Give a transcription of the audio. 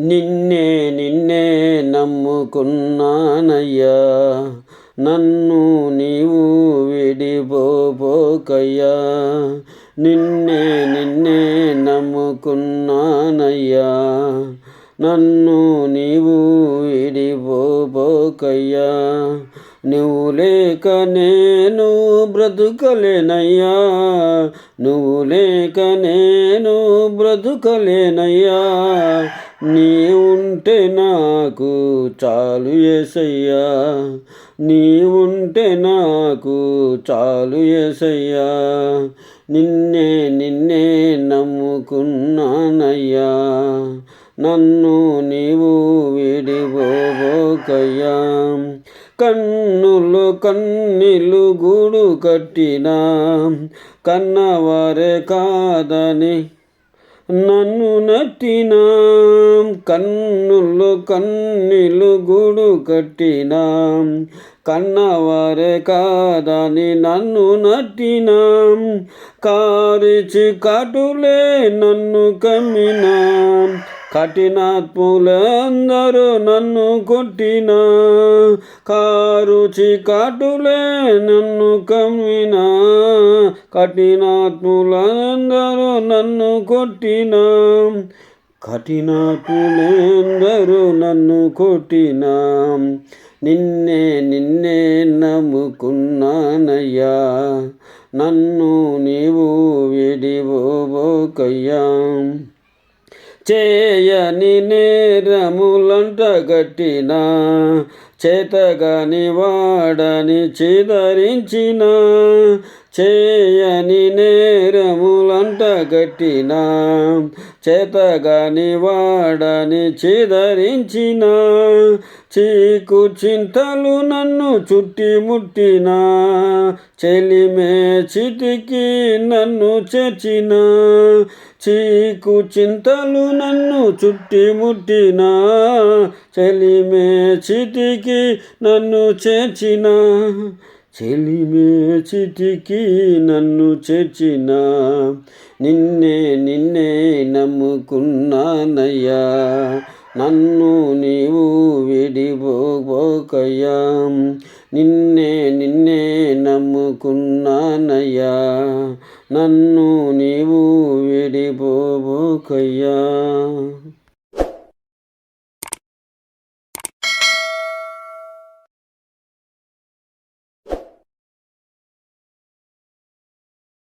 నిన్నే నిన్నే నమ్ముకున్నానయ్యా. నన్ను నీవు విడిపోకయ్యా నిన్నే నిన్నే నమ్ముకున్నానయ్యా. నన్ను నీవు విడిపోకయ్యా నువ్వు లేక నేను బ్రతుకలేనయ్యా. నువ్వు లేక నేను బ్రతుకలేనయ్యా. నీ ఉంటే నాకు చాలు ఏసయ్యా. నీ ఉంటే నాకు చాలు ఏసయ్యా. నిన్నే నిన్నే నమ్ముకున్నానయ్యా. నన్ను నీవు విడిపోబోకయ్యా. కన్నులు కన్నీలు గూడు కట్టినా. కన్నవారే కాదని నన్ను నట్టినాం కన్నులు కన్నీలు గుడు కట్టినా. కన్నవారే కాదని నన్ను నట్టినాం కారిచి కాటులే నన్ను కమ్మినా. కఠినాత్ములందరూ నన్ను కొట్టిన కారుచి కటులే నన్ను కమ్మిన కఠినాత్ములందరూ నన్ను కొట్టిన కఠినాత్ములందరూ నన్ను కొట్టిన నిన్నే నిన్నే నమ్ముకున్నానయ్యా నన్ను నీవు విడిపోకయ్యా చేయని నేరములంట గట్టిన చేతగాని వాడని చిదరించిన చేయని నేరములంట గట్టిన. చేతగాని వాడని చిదరించిన. చీకు చింతలు నన్ను చుట్టి ముట్టిన. చెలిమే చిటికి నన్ను చేర్చిన. చీకు చింతలు నన్ను చుట్టి ముట్టిన. చెలిమే చిటికి నన్ను చేర్చిన. చెలిమే చిటికి నన్ను చేర్చిన. నిన్నే నిన్నే నమ్ముకున్నానయ్యా. నన్ను నీవు విడిపోకయ్యా నిన్నే నిన్నే నమ్ముకున్నానయ్యా. నన్ను నీవు విడిపోబోకయ్యా.